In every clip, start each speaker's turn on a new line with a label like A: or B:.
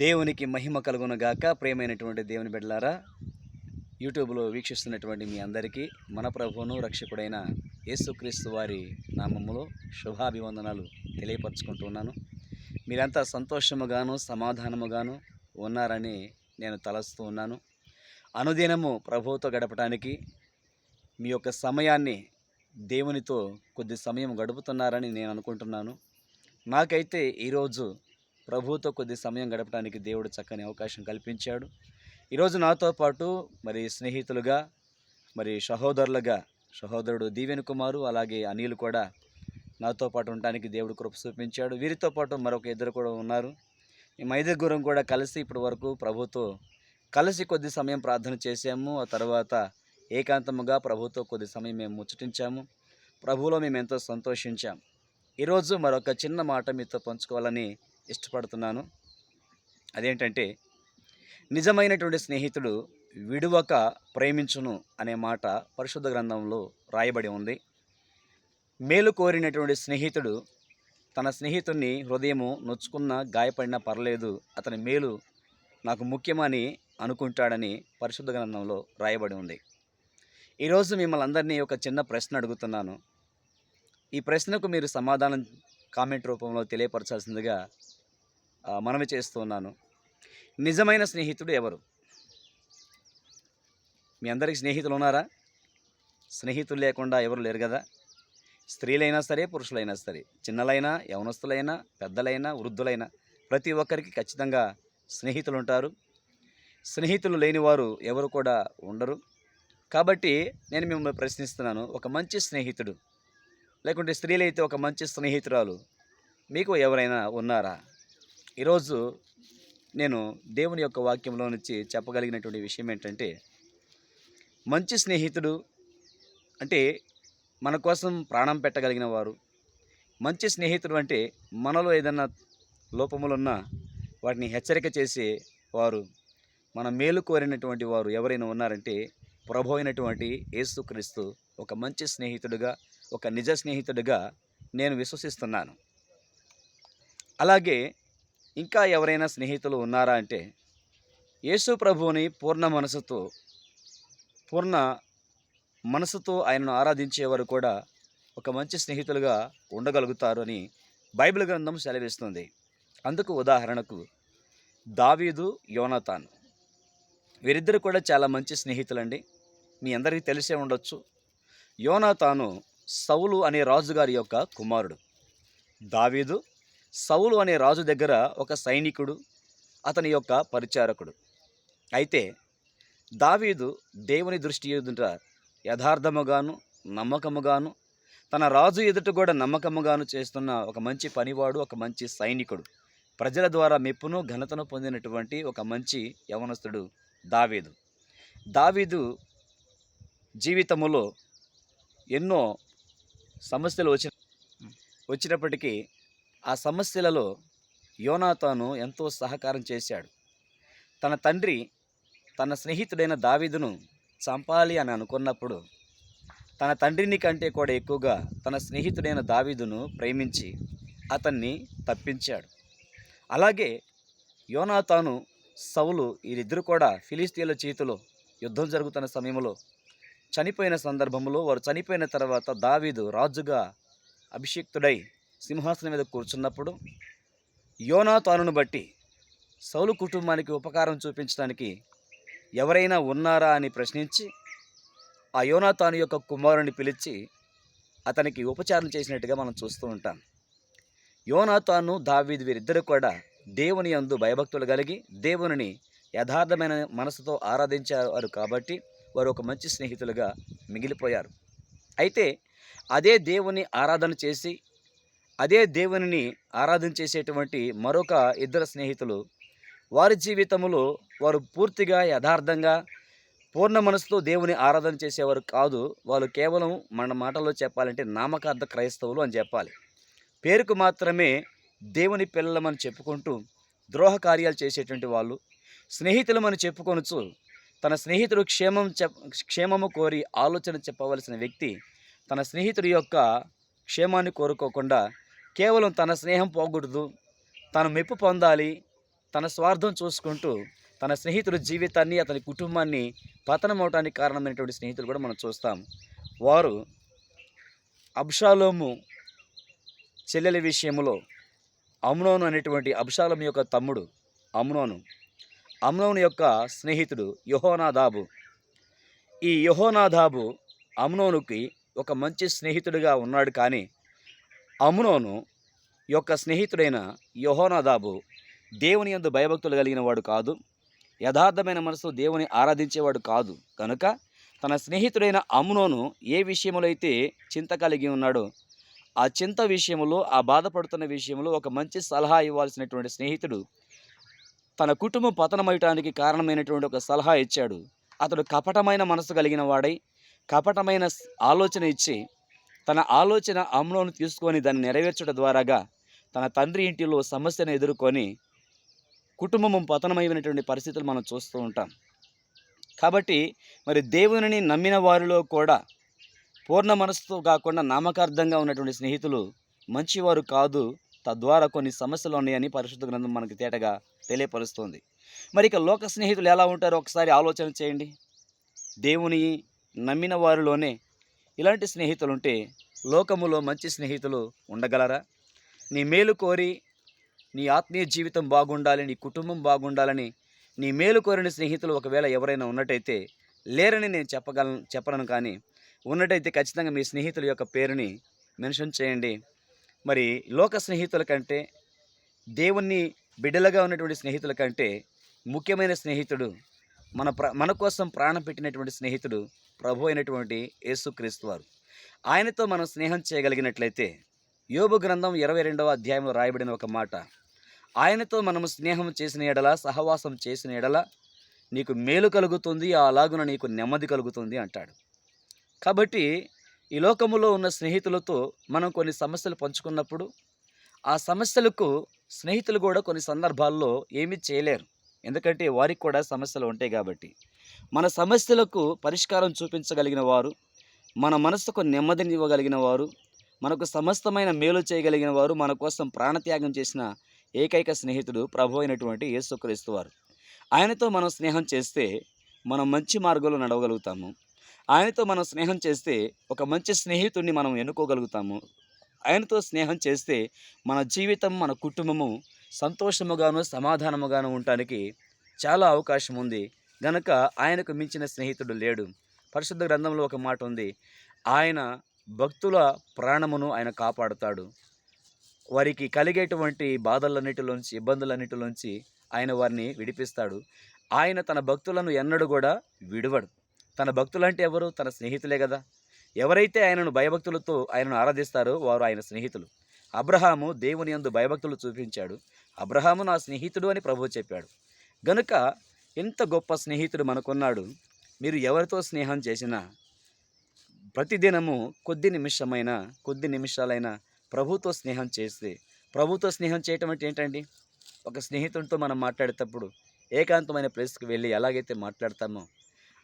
A: దేవునికి మహిమ కలుగునగాక ప్రేమైనటువంటి దేవుని బిడ్డలారా యూట్యూబ్లో వీక్షిస్తున్నటువంటి మీ అందరికీ మన ప్రభువును రక్షకుడైన యేసుక్రీస్తు వారి నామములో శుభాభివందనాలు తెలియపరచుకుంటున్నాను మీరంతా సంతోషముగాను సమాధానముగాను ఉన్నారని నేను తలస్తూ ఉన్నాను. అనుదినము ప్రభువుతో గడపడానికి మీ యొక్క సమయాన్ని దేవునితో కొద్ది సమయం గడుపుతున్నారని నేను అనుకుంటున్నాను. నాకైతే ఈరోజు ప్రభువుతో కొద్ది సమయం గడపడానికి దేవుడు చక్కని అవకాశం కల్పించాడు. ఈరోజు నాతో పాటు మరి స్నేహితులుగా మరి సహోదరులుగా సహోదరుడు దీవెన్ కుమారు అలాగే అనిల్ కూడా నాతో పాటు ఉండడానికి దేవుడు కృప చూపించాడు. వీరితో పాటు మరొక ఇద్దరు కూడా ఉన్నారు. మేము ఐదుగురం కూడా కలిసి ఇప్పటి వరకు ప్రభుతో కలిసి కొద్ది సమయం ప్రార్థన చేశాము. ఆ తర్వాత ఏకాంతముగా ప్రభుతో కొద్ది సమయం మేము ముచ్చటించాము. ప్రభువులో మేము ఎంతో సంతోషించాం ఈరోజు మరొక చిన్న మాట మీతో పంచుకోవాలని ఇష్టపడుతున్నాను. అదేంటంటే నిజమైనటువంటి స్నేహితుడు విడువక ప్రేమించును అనే మాట పరిశుద్ధ గ్రంథంలో రాయబడి ఉంది. మేలు కోరినటువంటి స్నేహితుడు తన స్నేహితుడిని హృదయము నొచ్చుకున్న గాయపడినా పర్లేదు అతని మేలు నాకు ముఖ్యమని అనుకుంటాడని పరిశుద్ధ గ్రంథంలో రాయబడి ఉంది. ఈరోజు మిమ్మల్ని అందరినీ ఒక చిన్న ప్రశ్న అడుగుతున్నాను. ఈ ప్రశ్నకు మీరు సమాధానం కామెంట్ రూపంలో తెలియపరచాల్సిందిగా మనవి చేస్తున్నాను నిజమైన స్నేహితుడు ఎవరు? మీ అందరికి స్నేహితులు ఉన్నారా? స్నేహితులు లేకుండా ఎవరు లేరు కదా? స్త్రీలైనా సరే పురుషులైనా సరే చిన్నలైనా యవనస్తులైనా పెద్దలైనా వృద్ధులైనా ప్రతి ఒక్కరికి ఖచ్చితంగా స్నేహితులు ఉంటారు. స్నేహితులు లేనివారు ఎవరు కూడా ఉండరు. కాబట్టి నేను మిమ్మల్ని ప్రశ్నిస్తున్నాను ఒక మంచి స్నేహితుడు లేకుంటే స్త్రీలైతే ఒక మంచి స్నేహితురాలు మీకు ఎవరైనా ఉన్నారా? ఈరోజు నేను దేవుని యొక్క వాక్యంలో నుంచి చెప్పగలిగినటువంటి విషయం ఏంటంటే మంచి స్నేహితుడు అంటే మన కోసం ప్రాణం పెట్టగలిగిన వారు. మంచి స్నేహితుడు అంటే మనలో ఏదన్నా లోపములున్నా వాటిని హెచ్చరిక చేసే వారు మన మేలు కోరినటువంటి వారు ఎవరైనా ఉన్నారంటే ప్రభు అయినటువంటి యేసుక్రీస్తు ఒక మంచి స్నేహితుడుగా ఒక నిజ స్నేహితుడిగా నేను విశ్వసిస్తున్నాను. అలాగే ఇంకా ఎవరైనా స్నేహితులు ఉన్నారా అంటే యేసు ప్రభువుని పూర్ణ మనసుతో పూర్ణ మనసుతో ఆయనను ఆరాధించేవారు కూడా ఒక మంచి స్నేహితులుగా ఉండగలుగుతారు అని బైబిల్ గ్రంథం సెలవిస్తుంది. అందుకు ఉదాహరణకు దావీదు యోనతాన్. వీరిద్దరు కూడా చాలా మంచి స్నేహితులండి. మీ అందరికీ తెలిసే ఉండొచ్చు. యోనతాను సౌలు అనే రాజుగారి యొక్క కుమారుడు. దావీదు సౌలు అనే రాజు దగ్గర ఒక సైనికుడు అతని యొక్క పరిచారకుడు. అయితే దావీదు దేవుని దృష్టి ఎదుట యథార్థముగాను నమ్మకముగాను తన రాజు ఎదుట కూడా నమ్మకముగాను చేస్తున్న ఒక మంచి పనివాడు ఒక మంచి సైనికుడు. ప్రజల ద్వారా మెప్పును ఘనతను పొందినటువంటి ఒక మంచి యవనస్తుడు దావీదు. దావీదు జీవితములో ఎన్నో సమస్యలు వచ్చి వచ్చినప్పటికీ ఆ సమస్యలలో యోనాతాను ఎంతో సహకారం చేశాడు. తన తండ్రి తన స్నేహితుడైన దావీదును చంపాలి అని అనుకున్నప్పుడు తన తండ్రిని కంటే కూడా ఎక్కువగా తన స్నేహితుడైన దావీదును ప్రేమించి అతన్ని తప్పించాడు. అలాగే యోనాతాను సౌలు వీరిద్దరు కూడా ఫిలిస్తీన్ల చేతిలో యుద్ధం జరుగుతున్న సమయంలో చనిపోయిన సందర్భంలో వారు చనిపోయిన తర్వాత దావీదు రాజుగా అభిషిక్తుడై సింహాసనం మీద కూర్చున్నప్పుడు యోనాతానును బట్టి సౌలు కుటుంబానికి ఉపకారం చూపించడానికి ఎవరైనా ఉన్నారా అని ప్రశ్నించి ఆ యోనాతాను యొక్క కుమారుని పిలిచి అతనికి ఉపచారం చేసినట్టుగా మనం చూస్తూ ఉంటాం. యోనాతాను దావీద్ వీరిద్దరు కూడా దేవుని యందు భయభక్తులు కలిగి దేవునిని యథార్థమైన మనసుతో ఆరాధించారు కాబట్టి వారు ఒక మంచి స్నేహితులుగా మిగిలిపోయారు. అయితే అదే దేవుని ఆరాధన చేసి అదే దేవునిని ఆరాధించేసేటువంటి మరొక ఇద్దరు స్నేహితులు. వారి జీవితంలో వారు పూర్తిగా యథార్థంగా పూర్ణ మనసుతో దేవుని ఆరాధన చేసేవారు కాదు. వాళ్ళు కేవలం మన మాటల్లో చెప్పాలంటే నామకార్థ క్రైస్తవులు అని చెప్పాలి. పేరుకు మాత్రమే దేవుని పిల్లలమని చెప్పుకుంటూ ద్రోహ కార్యాలు చేసేటువంటి వాళ్ళు స్నేహితులమని చెప్పుకొనొచ్చు తన స్నేహితుడు క్షేమం చెప్ క్షేమము కోరి ఆలోచన చెప్పవలసిన వ్యక్తి తన స్నేహితుడి యొక్క క్షేమాన్ని కోరుకోకుండా కేవలం తన స్నేహం పోకూడదు తను మెప్పు పొందాలి. తన స్వార్థం చూసుకుంటూ తన స్నేహితుడి జీవితాన్ని అతని కుటుంబాన్ని పతనం అవడానికి కారణమైనటువంటి స్నేహితులు కూడా మనం చూస్తాం. వారు అబ్షాలోము చెల్లెల విషయంలో అమ్నోను అనేటువంటి అబ్షాలం యొక్క తమ్ముడు అమ్నోను. అమ్నోను యొక్క స్నేహితుడు యహోనాదాబు. ఈ యహోనాదాబు అమ్నోనుకి ఒక మంచి స్నేహితుడిగా ఉన్నాడు కానీ అమునోను యొక్క స్నేహితుడైన యహోనాదాబు దేవుని యందు భయభక్తులు కలిగిన వాడు కాదు. యథార్థమైన మనసు దేవుని ఆరాధించేవాడు కాదు. కనుక తన స్నేహితుడైన అమునోను ఏ విషయంలో అయితే చింత కలిగి ఉన్నాడో ఆ చింత విషయంలో ఆ బాధపడుతున్న విషయంలో ఒక మంచి సలహా ఇవ్వాల్సినటువంటి స్నేహితుడు తన కుటుంబం పతనమయటానికి కారణమైనటువంటి ఒక సలహా ఇచ్చాడు. అతడు కపటమైన మనసు కలిగిన వాడై కపటమైన ఆలోచన ఇచ్చి తన ఆలోచన అమలును తీసుకొని దాన్ని నెరవేర్చడం ద్వారాగా తన తండ్రి ఇంటిలో సమస్యను ఎదుర్కొని కుటుంబం పతనమైనటువంటి పరిస్థితులు మనం చూస్తూ ఉంటాం. కాబట్టి మరి దేవునిని నమ్మిన వారిలో కూడా పూర్ణ మనసుతో కాకుండా నామకార్థంగా ఉన్నటువంటి స్నేహితులు మంచివారు కాదు తద్వారా కొన్ని సమస్యలు ఉన్నాయని పరిశుద్ధ గ్రంథం మనకు తేటగా తెలియపరుస్తుంది. మరి ఇక లోక స్నేహితులు ఎలా ఉంటారో ఒకసారి ఆలోచన చేయండి. దేవుని నమ్మిన వారిలోనే ఇలాంటి స్నేహితులు ఉంటే లోకములో మంచి స్నేహితులు ఉండగలరా? నీ మేలు కోరి నీ ఆత్మీయ జీవితం బాగుండాలి నీ కుటుంబం బాగుండాలని నీ మేలు కోరిన స్నేహితులు ఒకవేళ ఎవరైనా ఉన్నట్టయితే లేరని నేను చెప్పగలను చెప్పను కానీ ఉన్నట్టయితే ఖచ్చితంగా మీ స్నేహితుల యొక్క పేరుని మెన్షన్ చేయండి. మరి లోక స్నేహితుల కంటే దేవుణ్ణి బిడ్డలుగా ఉన్నటువంటి స్నేహితుల కంటే ముఖ్యమైన స్నేహితుడు మన ప్ర మన కోసం ప్రాణం పెట్టినటువంటి స్నేహితుడు ప్రభు అయినటువంటి యేసుక్రీస్తు వారు. ఆయనతో మనం స్నేహం చేయగలిగినట్లయితే యోబు గ్రంథం ఇరవై రెండవ అధ్యాయంలో రాయబడిన ఒక మాట. ఆయనతో మనము స్నేహం చేసిన ఎడల సహవాసం చేసిన ఎడల నీకు మేలు కలుగుతుంది అలాగున నీకు నెమ్మది కలుగుతుంది అంటాడు. కాబట్టి ఈ లోకములో ఉన్న స్నేహితులతో మనం కొన్ని సమస్యలు పంచుకున్నప్పుడు ఆ సమస్యలకు స్నేహితులు కూడా కొన్ని సందర్భాల్లో ఏమీ చేయలేరు. ఎందుకంటే వారికి కూడా సమస్యలు ఉంటాయి కాబట్టి. మన సమస్యలకు పరిష్కారం చూపించగలిగిన వారు మన మనసుకు నెమ్మదిని ఇవ్వగలిగిన వారు మనకు సమస్తమైన మేలు చేయగలిగిన వారు మన కోసం ప్రాణత్యాగం చేసిన ఏకైక స్నేహితుడు ప్రభు అయినటువంటి యేసుక్రీస్తు వారు. ఆయనతో మనం స్నేహం చేస్తే మనం మంచి మార్గంలో నడవగలుగుతాము. ఆయనతో మనం స్నేహం చేస్తే ఒక మంచి స్నేహితుడిని మనం ఎన్నుకోగలుగుతాము. ఆయనతో స్నేహం చేస్తే మన జీవితం మన కుటుంబము సంతోషముగాను సమాధానముగాను ఉండటానికి చాలా అవకాశం ఉంది గనక ఆయనకు మించిన స్నేహితుడు లేడు. పరిశుద్ధ గ్రంథంలో ఒక మాట ఉంది. ఆయన భక్తుల ప్రాణమును ఆయన కాపాడుతాడు. వారికి కలిగేటువంటి బాధలన్నిటిలోంచి ఇబ్బందులన్నిటిలోంచి ఆయన వారిని విడిపిస్తాడు. ఆయన తన భక్తులను ఎన్నడూ కూడా విడవడు. తన భక్తులంటే ఎవరు? తన స్నేహితులే కదా. ఎవరైతే ఆయనను భయభక్తులతో ఆయనను ఆరాధిస్తారో వారు ఆయన స్నేహితులు. అబ్రహాము దేవుని యందు భయభక్తులు చూపించాడు. అబ్రహాము నా స్నేహితుడు అని ప్రభు చెప్పాడు. గనుక ఎంత గొప్ప స్నేహితుడు మనకున్నాడు. మీరు ఎవరితో స్నేహం చేసినా ప్రతిదినము కొద్ది నిమిషమైన కొద్ది నిమిషాలైనా ప్రభుతో స్నేహం చేస్తే ప్రభుతో స్నేహం చేయటం అంటే ఏంటండి? ఒక స్నేహితుడితో మనం మాట్లాడేటప్పుడు ఏకాంతమైన ప్లేస్కి వెళ్ళి ఎలాగైతే మాట్లాడతామో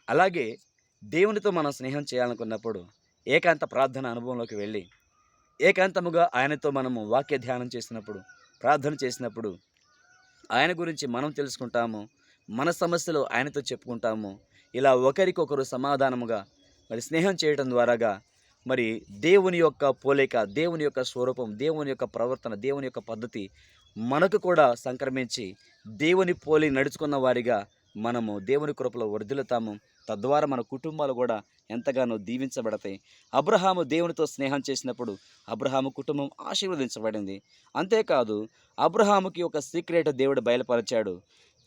A: అలాగే దేవునితో మనం స్నేహం చేయాలనుకున్నప్పుడు ఏకాంత ప్రార్థన అనుభవంలోకి వెళ్ళి ఏకాంతముగా ఆయనతో మనము వాక్య ధ్యానం చేసినప్పుడు ప్రార్థన చేసినప్పుడు ఆయన గురించి మనం తెలుసుకుంటాము. మన సమస్యలు ఆయనతో చెప్పుకుంటాము. ఇలా ఒకరికొకరు సమాధానముగా మరి స్నేహం చేయటం ద్వారాగా మరి దేవుని యొక్క పోలిక దేవుని యొక్క స్వరూపం దేవుని యొక్క ప్రవర్తన దేవుని యొక్క పద్ధతి మనకు కూడా సంక్రమించి దేవుని పోలి నడుచుకున్న వారిగా మనము దేవుని కృపలో వర్ధిల్లుతాము. తద్వారా మన కుటుంబాలు కూడా ఎంతగానో దీవించబడతాయి. అబ్రహాము దేవునితో స్నేహం చేసినప్పుడు అబ్రహాము కుటుంబం ఆశీర్వదించబడింది. అంతేకాదు అబ్రహాముకి ఒక సీక్రెట్ దేవుడు బయలుపరిచాడు.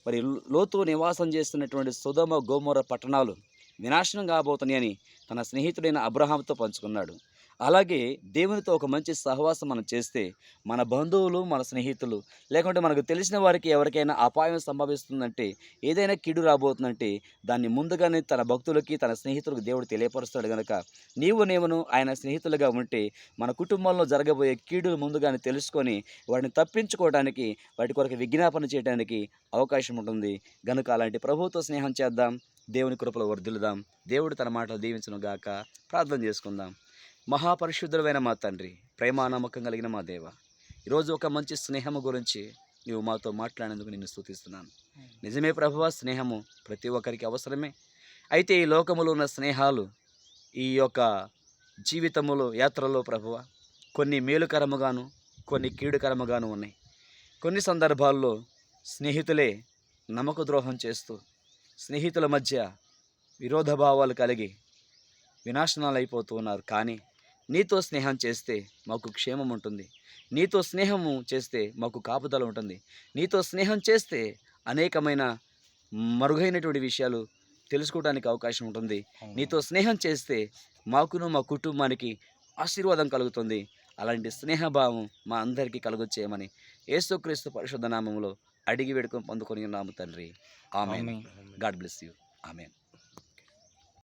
A: మరి లోతు నివాసం చేస్తున్నటువంటి సుధమ గోమోర పట్టణాలు వినాశనం కాబోతున్నాయని తన స్నేహితుడైన అబ్రహాంతో పంచుకున్నాడు. అలాగే దేవునితో ఒక మంచి సహవాసం మనం చేస్తే మన బంధువులు మన స్నేహితులు లేకుంటే మనకు తెలిసిన వారికి ఎవరికైనా అపాయం సంభవిస్తుందంటే ఏదైనా కిడు రాబోతుందంటే దాన్ని ముందుగానే తన భక్తులకి తన స్నేహితులకు దేవుడు తెలియపరుస్తాడు కనుక నీవు నేవును ఆయన స్నేహితులుగా ఉంటే మన కుటుంబంలో జరగబోయే కీడులు ముందుగానే తెలుసుకొని వాటిని తప్పించుకోవడానికి వాటి కొరకు విజ్ఞాపన చేయడానికి అవకాశం ఉంటుంది. గనుక అలాంటి ప్రభుత్వ స్నేహం చేద్దాం దేవుని కృపలో వర్ధిల్లుదాం. దేవుడు తన మాటలు దీవించను గాక ప్రార్థన చేసుకుందాం. మహాపరిశుద్ధుడైన మా తండ్రి ప్రేమానమ్మకం కలిగిన మా దేవ ఈరోజు ఒక మంచి స్నేహము గురించి నీవు మాతో మాట్లాడేందుకు నిన్ను స్థుతిస్తున్నాను. నిజమే ప్రభువ స్నేహము ప్రతి ఒక్కరికి అవసరమే. అయితే ఈ లోకములో ఉన్న స్నేహాలు ఈ యొక్క జీవితములో యాత్రలో ప్రభువ కొన్ని మేలుకరముగాను కొన్ని కీడుకరముగాను ఉన్నాయి. కొన్ని సందర్భాల్లో స్నేహితులే నమ్మక ద్రోహం చేస్తూ స్నేహితుల మధ్య విరోధ భావాలు కలిగి వినాశనాలు అయిపోతూ ఉన్నారు. కానీ నీతో స్నేహం చేస్తే మాకు క్షేమం ఉంటుంది. నీతో స్నేహము చేస్తే మాకు కాపుదల ఉంటుంది. నీతో స్నేహం చేస్తే అనేకమైన మరుగైనటువంటి విషయాలు తెలుసుకోవడానికి అవకాశం ఉంటుంది. నీతో స్నేహం చేస్తే మాకును మా కుటుంబానికి ఆశీర్వాదం కలుగుతుంది. అలాంటి స్నేహభావం మా అందరికీ కలుగొచ్చేయమని యేసుక్రీస్తు పరిశుద్ధ నామములో అడిగి వేడుకొని పొందుకొని ఉన్నాము తండ్రి. ఆమె. God bless you. ఆమెన్.